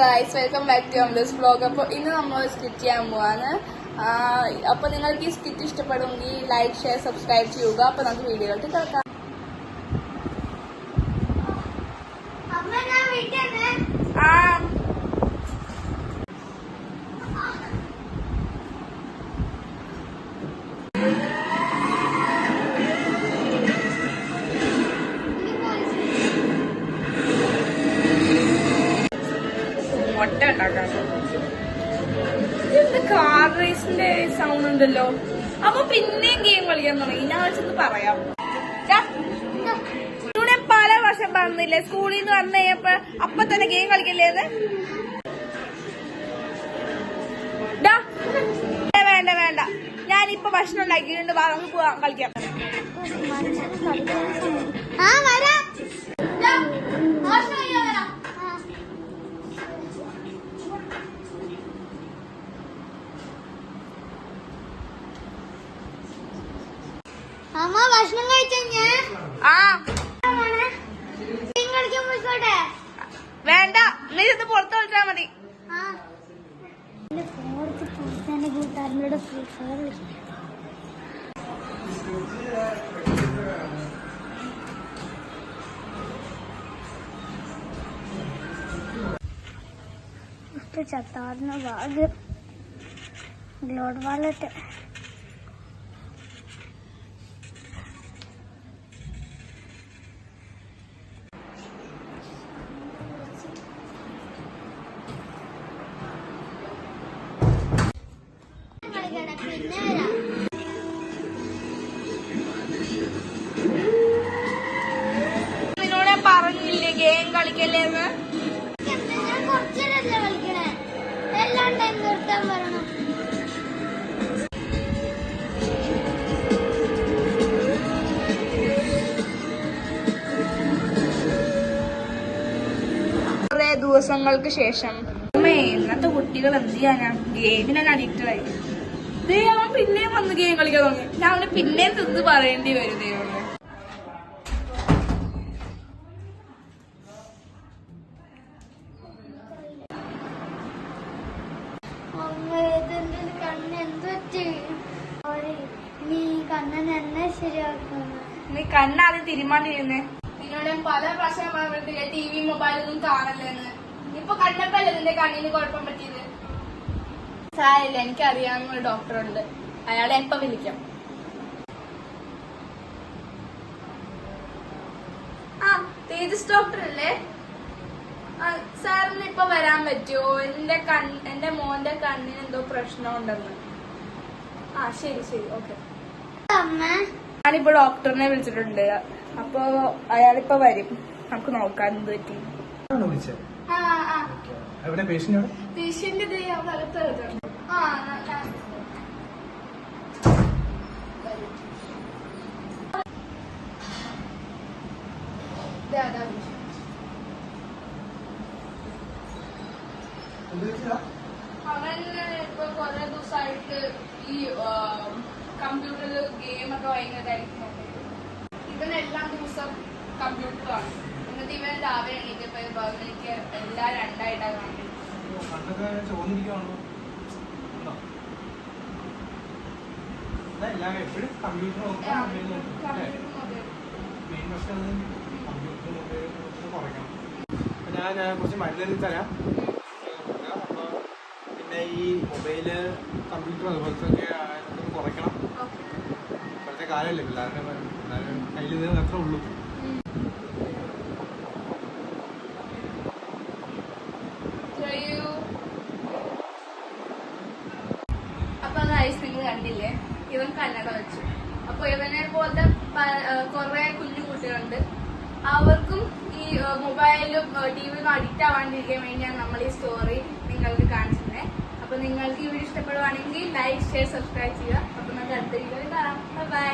Guys welcome back to Amloos vlog അപ്പോൾ ഇന്ന് നമ്മൾ സ്കിറ്റ് ചെയ്യാൻ പോവാണ്. അപ്പോൾ നിങ്ങൾക്ക് ഈ സ്കിറ്റ് ഇഷ്ടപ്പെടുമെങ്കിൽ ലൈക്ക് ഷെയർ സബ്സ്ക്രൈബ് ചെയ്യുക. അപ്പോൾ നമുക്ക് വീഡിയോയിലോട്ട് കിടക്കാം. മുട്ട ഉണ്ടാക്കാൻ കാർ റേസിന്റെ സൗണ്ട് ഉണ്ടല്ലോ? അപ്പൊ പിന്നെയും ഗെയിം കളിക്കാൻ തുടങ്ങി. ഞാൻ വെച്ചൊന്ന് പറയാം. ഇവിടെ പല വർഷം പറഞ്ഞില്ലേ? സ്കൂളിൽ നിന്ന് വന്നു കഴിഞ്ഞപ്പോ അപ്പൊ തന്നെ ഗെയിം കളിക്കല്ലേന്ന് വേണ്ട വേണ്ട. ഞാനിപ്പൊ ഭക്ഷണം ഉണ്ടാക്കിയിട്ടുണ്ട്. വാ നമുക്ക് പോവാം കളിക്കാം ആ വരാം ദാ, ഭക്ഷണം കഴിക്കാൻ വരാം ആ. അമ്മ ഭക്ഷണം കഴിച്ചോ ഞാൻ? ആ. വേണ്ട. നീ ഇത് പുറത്ത് വിളിച്ചാ മതി. കൂട്ടുകാരനോട് ഫ്രീ ഫയർ കളിക്കാം ചത്താറിന ബാഗ് ഗ്ലോഡ് വാലറ്റ് കളിക്കല്ലേന്ന് എല്ലാം ടൈം നിർത്താൻ വരണം. കുറെ ദിവസങ്ങൾക്ക് ശേഷം. ഇന്നത്തെ കുട്ടികൾ എന്ത് ചെയ്യാനാ? ഗെയിമിനാണ് അഡിക്റ്റഡ് ആയി. ദേ അവൻ പിന്നെയും വന്ന് ഗെയിം കളിക്കാൻ തുടങ്ങി. ഞാൻ അവന് പിന്നെയും തിന്ന് പറയേണ്ടി വരും ദൈവമേ. നീ കണ്ണാതെ കണ്ണാദ്യം തിരുമാണ്ടിരുന്നേ നിന്നോട് പല പ്രാവശ്യം പറഞ്ഞിട്ടില്ല ടി വി മൊബൈലൊന്നും കാണല്ലെന്ന് ഇപ്പൊ കണ്ടപ്പല്ലേ നിന്റെ കണ്ണിന് കുഴപ്പം പറ്റിയത്? സാരില്ല എനിക്കറിയാവുന്ന ഒരു ഡോക്ടറുണ്ട് അയാളെ എപ്പ വിളിക്കാം? ആ തേജസ് ഡോക്ടർ അല്ലേ? സാറിന് ഇപ്പൊ വരാൻ പറ്റുമോ എന്റെ കൺ എന്റെ മോന്റെ കണ്ണിന് എന്തോ പ്രശ്നമുണ്ടെന്ന്. ആ ശരി ശരി ഓക്കെ അമ്മ. ഞാനിപ്പോ ഡോക്ടറിനെ വിളിച്ചിട്ടുണ്ട്. അപ്പൊ അയാളിപ്പോ വരും. നമുക്ക് നോക്കാൻ എന്ത് പറ്റി? ആണോ വിളിച്ചത് ആ ആ. എവിടെ? പേഷ്യന്റ് അതാ വിളിച്ചത്. അവൻ ഇപ്പൊ കൊറേ ദിവസമായിട്ട് ഈ കമ്പ്യൂട്ടറിൽ ഇവൻ എല്ലാ ദിവസം കമ്പ്യൂട്ടറാണ് എന്നിട്ട് ഇവൻ രാവിലെ എണീറ്റപ്പോ എനിക്ക് എല്ലാം രണ്ടായിട്ടാണ് കാണുന്നത്. എപ്പോഴും കമ്പ്യൂട്ടർ നോക്കാം മെയിൻ പ്രശ്നം അത് കമ്പ്യൂട്ടർ മൊബൈൽ കുറയ്ക്കണം. ഞാൻ കുറച്ച് മരുന്ന് തരാം. പിന്നെ ഈ മൊബൈൽ കമ്പ്യൂട്ടർ അതുപോലത്തെ ഒക്കെ ആ, കുറയ്ക്കണം. ഇപ്പോഴത്തെ കാലമല്ലേ പിള്ളേരുടെ കയ്യിൽ ഇത് അത്ര ഉള്ളൂ. അപ്പൊ കണ്ടില്ലേ? ഇവൻ അവർക്കും ഈ മൊബൈലും ടിവിയും അഡിക്റ്റ് ആവാണ്ടിരിക്കാൻ വേണ്ടിയാണ് നമ്മൾ ഈ സ്റ്റോറി നിങ്ങൾക്ക് ഈ വീഡിയോ ഇഷ്ടപ്പെടുവാണെങ്കിൽ ലൈക്ക് ഷെയർ സബ്സ്ക്രൈബ് ചെയ്യുക. അപ്പൊ നമുക്ക് അടുത്ത വീഡിയോയിൽ കാണാം. ബൈ